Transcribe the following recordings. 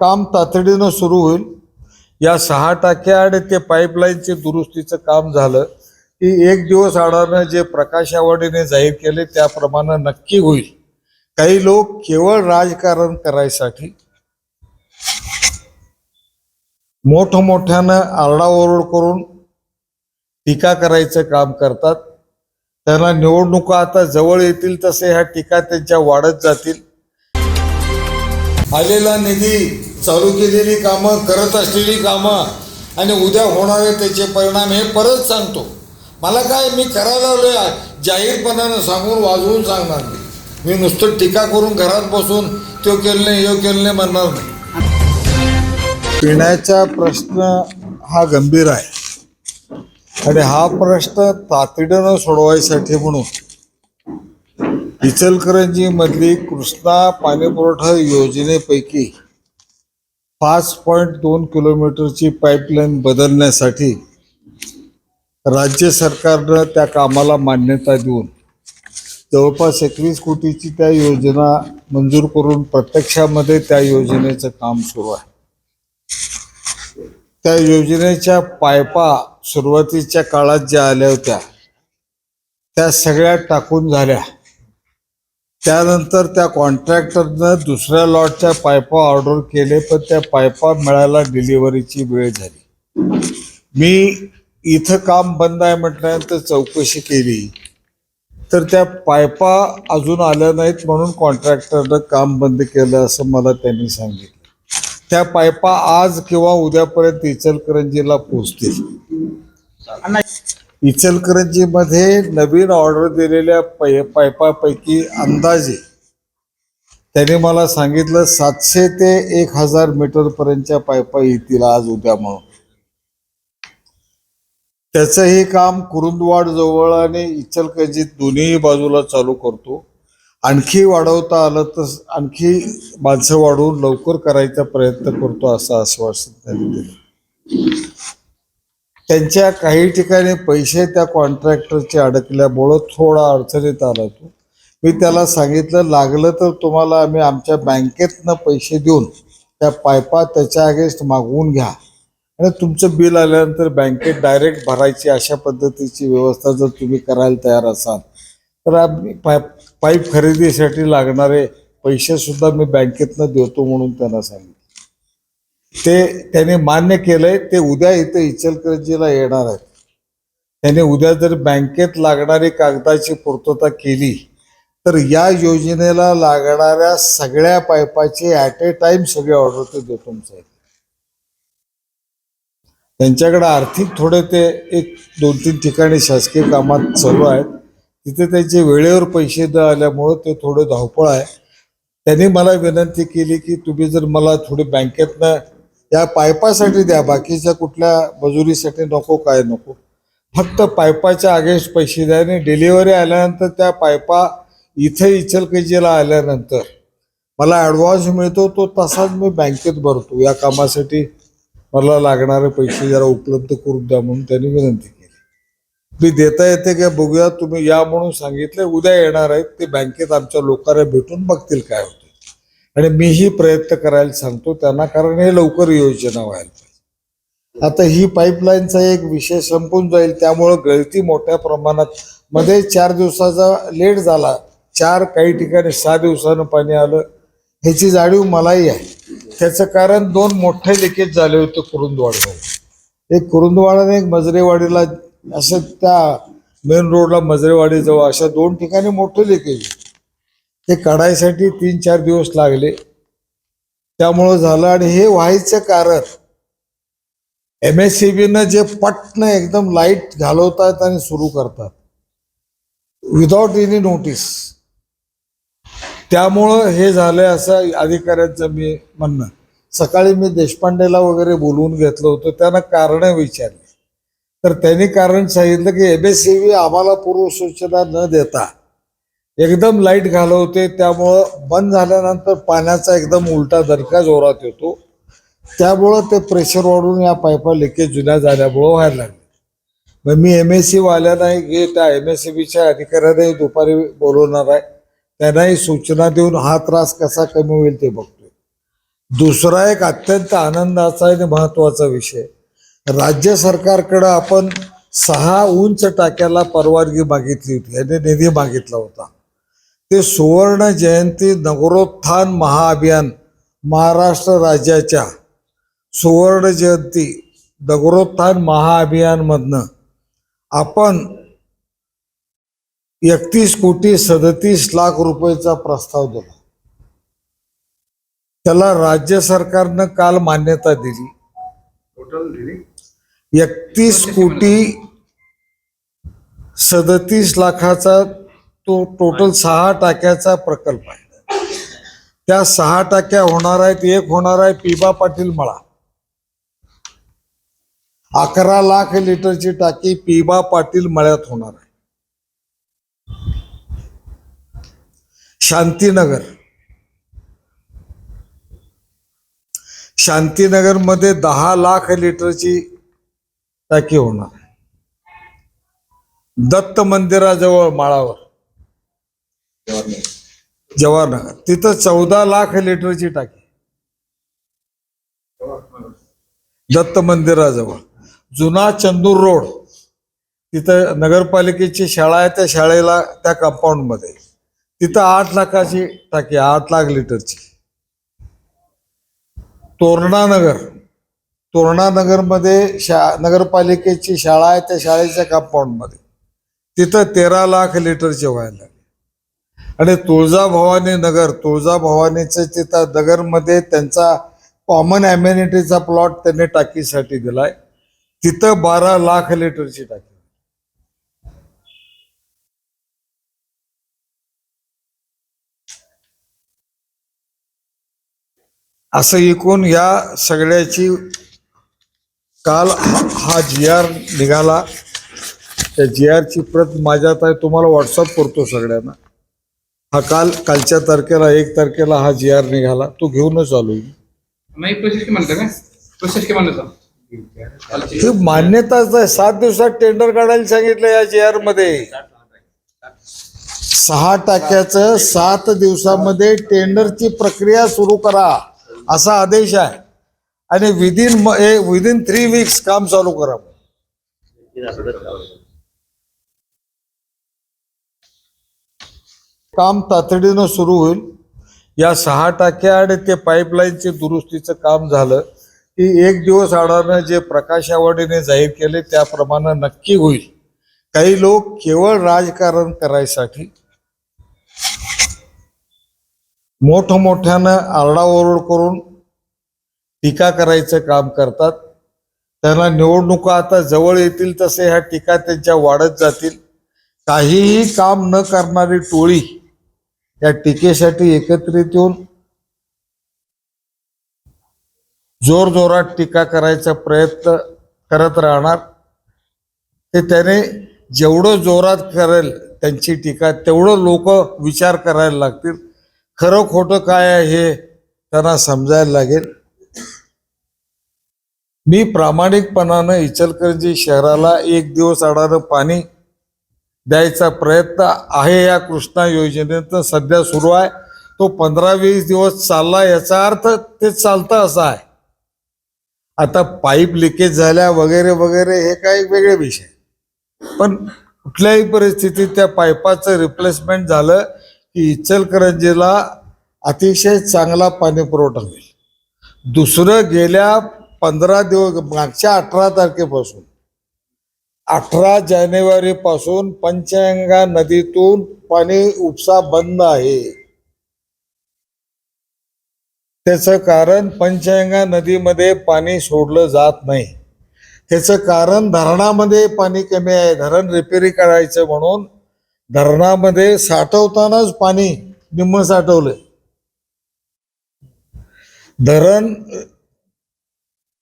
काम तातडीनं सुरू होईल. या सहा टाक्या आणि ते पाईपलाईनचे दुरुस्तीचं काम झालं की एक दिवस आडानं जे प्रकाश आवाडीने जाहीर केले त्याप्रमाणे नक्की होईल. काही लोक केवळ राजकारण करायसाठी मोठमोठ्यानं आरडाओरड करून टीका करायचं काम करतात. त्यांना निवडणुका आता जवळ येतील तसे ह्या टीका त्यांच्या वाढत जातील. आलेला निधी चालू केलेली कामं करत असलेली कामं आणि उद्या होणारे त्याचे परिणाम हे परत सांगतो. मला काय मी करायला लावलोय जाहीरपणानं सांगून वाजवून सांगणार नाही. मी नुसतं टीका करून घरात बसून तो केलं नाही यो केलं नाही म्हणणार नाही. पिण्याचा प्रश्न हा गंभीर आहे. आणि हा प्रश्न तातडीनं सोडवायसाठी म्हणून इचलकरंजी मधली कृष्णा पाणीपुरवठा योजनेपैकी पाच पॉईंट दोन किलोमीटरची पाईपलाईन बदलण्यासाठी राज्य सरकारनं त्या कामाला मान्यता देऊन जवळपास एकवीस कोटीची त्या योजना मंजूर करून प्रत्यक्षामध्ये त्या योजनेचं काम सुरू आहे. त्या योजनेच्या पायपा सुरुवातीच्या काळात ज्या आल्या होत्या त्या सगळ्या टाकून झाल्या. त्यानंतर त्या कॉन्ट्रॅक्टरनं दुसऱ्या लॉटच्या पायपा ऑर्डर केले पण त्या पायपा मिळायला डिलिव्हरीची वेळ झाली. मी इथं काम बंद आहे म्हटल्यानंतर चौकशी केली. तर त्या पायपा अजून आल्या नाहीत म्हणून कॉन्ट्रॅक्टरनं काम बंद केलं असं मला त्यांनी सांगितलं. त्या पायपा आज किंवा उद्यापर्यंत इचलकरंजीला पोचतील इचलकरंजीमध्ये नवीन ऑर्डर दिलेल्या पै पाईपापैकी अंदाजे त्याने मला सांगितलं सातशे ते एक हजार मीटरपर्यंतच्या पायपा येतील आज उद्या म्हणून. त्याचंही काम कुरुंदवाड जवळ आणि इचलकरंजीत दोन्ही बाजूला चालू करतो. आणखी वाढवता आलं तर आणखी माणसं वाढवून लवकर करायचा प्रयत्न करतो असं आश्वासन त्यांनी दिलं. त्यांच्या काही ठिकाणी पैसे त्या कॉन्ट्रॅक्टरचे अडकल्यामुळं थोडा अडचणीत आला तो. मी त्याला सांगितलं लागलं तर तुम्हाला आम्ही आमच्या बँकेतनं पैसे देऊन त्या पायपा त्याच्या अगेन्स्ट मागवून घ्या. आणि तुमचं बिल आल्यानंतर बँकेत डायरेक्ट भरायची अशा पद्धतीची व्यवस्था जर तुम्ही करायला तयार असाल तर आम्ही पाय पाईप खरेदीसाठी लागणारे पैसे सुद्धा मी बँकेतनं देतो म्हणून त्यांना सांगितलं. ते त्याने मान्य केलंय ते उद्या इथं इचलकरंजीला येणार आहेत. त्याने उद्या जर बँकेत लागणारी कागदाची पूर्तता केली तर या योजनेला लागणाऱ्या सगळ्या पाईपाची ॲट ए टाइम सगळे ऑर्डर ते देतो तुमचा. त्यांच्याकडे आर्थिक थोडे ते एक दोन तीन ठिकाणी शासकीय कामात चालू आहेत. तिथे त्यांचे वेळेवर पैसे न आल्यामुळं ते थोडं धावपळ आहे. त्यांनी मला विनंती केली की तुम्ही जर मला थोडी बँकेतनं या पायपासाठी द्या बाकीच्या कुठल्या मजुरीसाठी नको काय नको. फक्त पायपाच्या अगेन्स्ट पैसे द्या आणि डिलिव्हरी आल्यानंतर त्या पायपा इथे इचलकंजीला आल्यानंतर मला ॲडव्हान्स मिळतो तो तसाच मी बँकेत भरतो. या कामासाठी मला लागणारे पैसे जरा उपलब्ध करून द्या म्हणून त्यांनी विनंती केली. मी देता येते का बघूया तुम्ही या म्हणून सांगितले उद्या येणार आहेत ते बँकेत आमच्या लोकांना भेटून बघतील काय होतं आणि मीही प्रयत्न करायला सांगतो त्यांना कारण हे लवकर योजना व्हायला पाहिजे. आता ही पाईपलाईनचा एक विषय संपून जाईल त्यामुळं गळती मोठ्या प्रमाणात मध्ये चार दिवसाचा लेट झाला चार काही ठिकाणी सहा दिवसानं पाणी आलं ह्याची जाणीव मलाही आहे. त्याचं कारण दोन मोठे लिकेज झाले होते कुरुंदवाडमध्ये. एक कुरुंदवाड एक मजरेवाडीला असं त्या मेन रोडला मजरेवाडीजवळ अशा दोन ठिकाणी मोठे लिकेज ते काढायसाठी तीन चार दिवस लागले. त्यामुळं झालं आणि हे व्हायचं कारण एम एस सी बीनं जे पटनं एकदम लाइट घालवतात आणि सुरू करतात. विदाउट एनी नोटीस त्यामुळं हे झालंय असं अधिकाऱ्यांचं मी म्हणणं. सकाळी मी देशपांडेला वगैरे बोलवून घेतलं होतं त्यांना कारणं विचारली. तर त्यांनी कारण सांगितलं की एम एस सी बी आम्हाला पूर्वसूचना न देता एकदम लाइट घालवते त्यामुळं बंद झाल्यानंतर पाण्याचा एकदम उलटा दरका जोरात येतो. त्यामुळं ते प्रेशर वाढून या पायपा लिकेज जुन्या झाल्यामुळं व्हायला लागले. मग मी एम एस सी वाल्यांना घे त्या एम एस सी बीच्या अधिकाऱ्यांनाही दुपारी बोलवणार आहे. त्यांनाही सूचना देऊन हा त्रास कसा कमी होईल ते बघतोय. दुसरा एक अत्यंत आनंदाचा आणि महत्त्वाचा विषय. राज्य सरकारकडं आपण सहा उंच टाक्याला परवानगी मागितली होती. याने निधी मागितला होता. ते सुवर्ण जयंती नगरोत्थान महाअभियान महाराष्ट्र राज्याच्या सुवर्ण जयंती नगरोत्थान महाअभियानमधनं आपण एकतीस कोटी सदतीस लाख रुपयेचा प्रस्ताव दिला. त्याला राज्य सरकारनं काल मान्यता दिली. टोटल एकतीस कोटी सदतीस लाखाचा तो टोटल सहा टाक्याचा प्रकल्प आहे. त्या सहा टाक्या होणार आहेत एक होणार आहे पिबा पाटील मळा. अकरा लाख लिटरची टाकी पिबा पाटील मळ्यात होणार आहे. शांतीनगर. शांतीनगरमध्ये दहा लाख लिटरची टाकी होणार आहे. दत्त मंदिराजवळ माळावर. जवाहरनगर तिथं चौदा लाख लिटरची टाकी. दत्त मंदिराजवळ. जुना चंदूर रोड. तिथं नगरपालिकेची शाळा आहे त्या शाळेला त्या कंपाऊंडमध्ये तिथं आठ लाखाची टाकी आठ लाख लिटरची. तोरणानगर. तोरणानगरमध्ये शा नगरपालिकेची शाळा आहे त्या शाळेच्या कंपाऊंडमध्ये तिथं तेरा लाख लिटरचे व्हायला लागले. आणि तुळजाभवानी नगर तुळजाभवानीचे तिथं नगरमध्ये त्यांचा कॉमन ॲम्युनिटीचा प्लॉट त्यांनी टाकीसाठी दिलाय. तिथं बारा लाख लिटरची टाकी. असं एकूण या सगळ्याची काल हा- हा जी आर निघाला. त्या जी आरची प्रत माझ्यात आहे तुम्हाला व्हॉट्सअप करतो सगळ्यांना. हा काल कालच्या तारखेला एक तारखेला हा जी आर निघाला. तो घेऊनच आलो नाही प्रोसेस के म्हणतं काय प्रोसेस के म्हणतं ही मान्यताच आहे. सात दिवसात टेंडर काढायला सांगितलं या जी आरमध्ये. सहा टाक्याचं सात दिवसामध्ये टेंडरची प्रक्रिया सुरू करा असा आदेश आहे. आणि विदिन विदिन थ्री वीक्स काम चालू करा. काम तातडीनं सुरू होईल. या सहा टाक्या आणि ते पाईपलाईनचे दुरुस्तीचं काम झालं की एक दिवस आडानं जे प्रकाश आवाडीने जाहीर केले त्याप्रमाणे नक्की होईल. काही लोक केवळ राजकारण करायसाठी मोठमोठ्यानं आरडाओरड करून टीका करायचं काम करतात. त्यांना निवडणुका आता जवळ येतील तसे ह्या टीका त्यांच्या वाढत जातील. काहीही काम न करणारी टोळी या टीकेसाठी एकत्रित येऊन जोर जोरात टीका करायचा प्रयत्न करत राहणार. ते त्याने जेवढं जोरात करेल त्यांची टीका तेवढं लोक विचार करायला लागतील. खरं खोटं काय आहे हे त्यांना समजायला लागेल. मी प्रामाणिकपणानं इचलकरंजी शहराला एक दिवस आडानं पाणी द्यायचा प्रयत्न आहे या कृष्णा योजनेत. सध्या सुरू आहे. तो पंधरा वीस दिवस चालला याचा अर्थ ते चालतं असा आहे. आता पाईप लिकेज झाल्या वगैरे वगैरे हे काही वेगळे विषय. पण कुठल्याही परिस्थितीत त्या पाईपाचं रिप्लेसमेंट झालं की इचलकरंजीला अतिशय चांगला पाणी पुरवठा होईल. दुसरं गेल्या पंधरा दिवस मागच्या अठरा तारखेपासून अठरा जानेवारी पासून पंचगंगा नदीतून पाणी उपसा बंद आहे. त्याचं कारण पंचगंगा नदीमध्ये पाणी सोडलं जात नाही. त्याचं कारण धरणामध्ये पाणी कमी आहे. धरण रिपेरी करायचं म्हणून धरणामध्ये साठवतानाच पाणी निम्म साठवलंय. धरण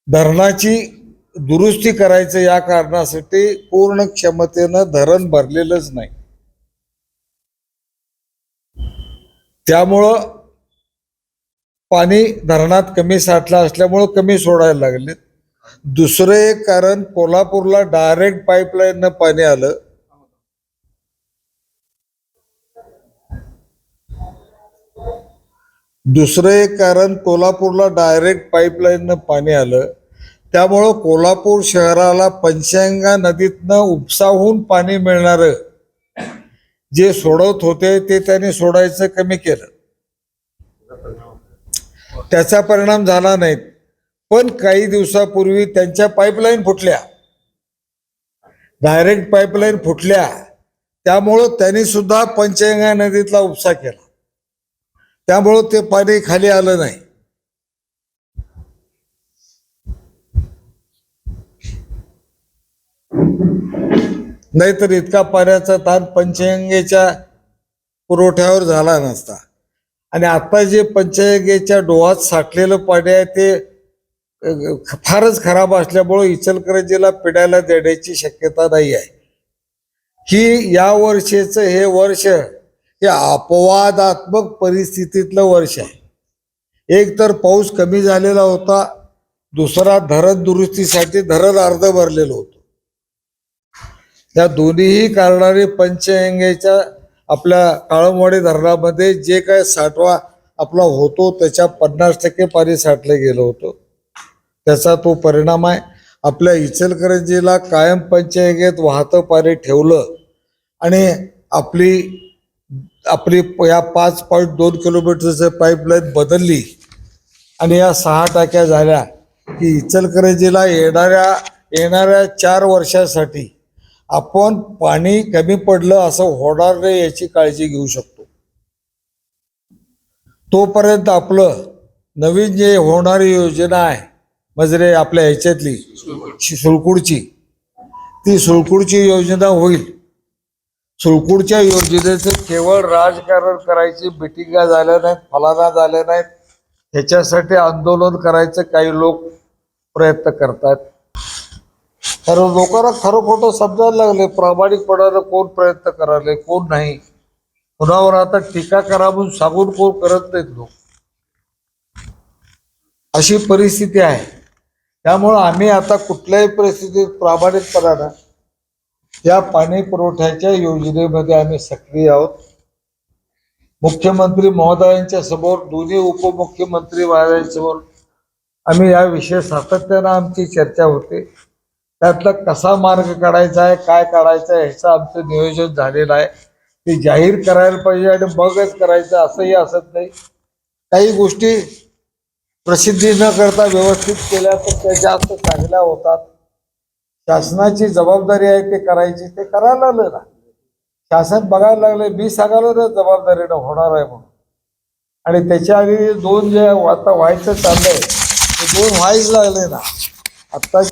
धरणाची दुरुस्ती करायचं या कारणासाठी पूर्ण क्षमतेनं धरण भरलेलंच नाही. त्यामुळं पाणी धरणात कमी साठलं असल्यामुळं कमी सोडायला लागले दुसरं एक कारण कोल्हापूरला डायरेक्ट पाईपलाईननं पाणी आलं. दुसरं एक कारण कोल्हापूरला डायरेक्ट पाईपलाईननं पाणी आलं. त्यामुळं कोल्हापूर शहराला पंचगंगा नदीतनं उपसाहून पाणी मिळणारं जे सोडवत होते ते त्यांनी सोडायचं कमी केलं. त्याचा परिणाम झाला नाही पण काही दिवसापूर्वी त्यांच्या पाईपलाईन फुटल्या. डायरेक्ट पाईपलाईन फुटल्या. त्यामुळं त्यांनी सुद्धा पंचगंगा नदीतला उपसा केला. त्यामुळं ते पाणी खाली आलं नाही. नाहीतर इतका पाण्याचा ताण पंचगंगेच्या पुरवठ्यावर झाला नसता. आणि आता जे पंचगंगेच्या डोहात साठलेलं पाणी आहे ते फारच खराब असल्यामुळं इचलकरंजीला पिढायला देण्याची शक्यता नाही आहे. की या वर्षेचं हे वर्ष हे अपवादात्मक परिस्थितीतलं वर्ष आहे. एक तर पाऊस कमी झालेला होता दुसरा धरण दुरुस्तीसाठी धरण अर्ध भरलेलं होतं. या दोन्हीही कारणाने पंचगंगेच्या आपल्या काळमवाडी धरणामध्ये जे काय साठवा आपला होतो त्याच्या पन्नास टक्के पाणी साठलं गेलं होतं. त्याचा तो परिणाम आहे. आपल्या इचलकरंजीला कायम पंचगंगेत वाहतं पाणी ठेवलं आणि आपली आपली या पाच पॉईंट दोन किलोमीटरचं पाईपलाईन बदलली आणि या सहा टाक्या झाल्या की इचलकरंजीला येणाऱ्या येणाऱ्या चार वर्षासाठी आपण पाणी कमी पडलं असं होणार नाही याची काळजी घेऊ शकतो. तोपर्यंत आपलं नवीन जे होणारी योजना आहे म्हणजे आपल्या ह्याच्यातली शि- सुळकुडची ती सुळकुडची योजना होईल. सुळकुडच्या योजनेचं केवळ राजकारण करायची मिटिंगा झाल्या नाहीत फलाना झाल्या नाहीत ह्याच्यासाठी आंदोलन करायचं काही लोक प्रयत्न करतात. तर लोकांना खरं खोटं समजायला लागले. प्रामाणिकपणानं कोण प्रयत्न करायले कोण नाही. कुणावर आता टीका करा म्हणून सांगून कोण करत नाहीत लोक. अशी परिस्थिती आहे. त्यामुळं आम्ही आता कुठल्याही परिस्थितीत प्रामाणिकपणानं या पाणी पुरवठ्याच्या योजनेमध्ये आम्ही सक्रिय आहोत. मुख्यमंत्री महोदयांच्या समोर दोन्ही उपमुख्यमंत्री महोदयांसमोर आम्ही याविषयी सातत्यानं आमची चर्चा होते. त्यातला कसा मार्ग काढायचा आहे काय काढायचं आहे ह्याचं आमचं नियोजन झालेलं आहे. ते जाहीर करायला पाहिजे आणि मगच करायचं असंही असत नाही. काही गोष्टी प्रसिद्धी न करता व्यवस्थित केल्या तर त्या जास्त चांगल्या होतात. शासनाची जबाबदारी आहे ते करायची ते करायला लागलं ना. शासन बघायला लागले मी सांगायला ना जबाबदारीनं होणार आहे म्हणून. आणि त्याच्या आधी दोन जे आता व्हायचं चाललंय ते दोन व्हायच लागले ना. आता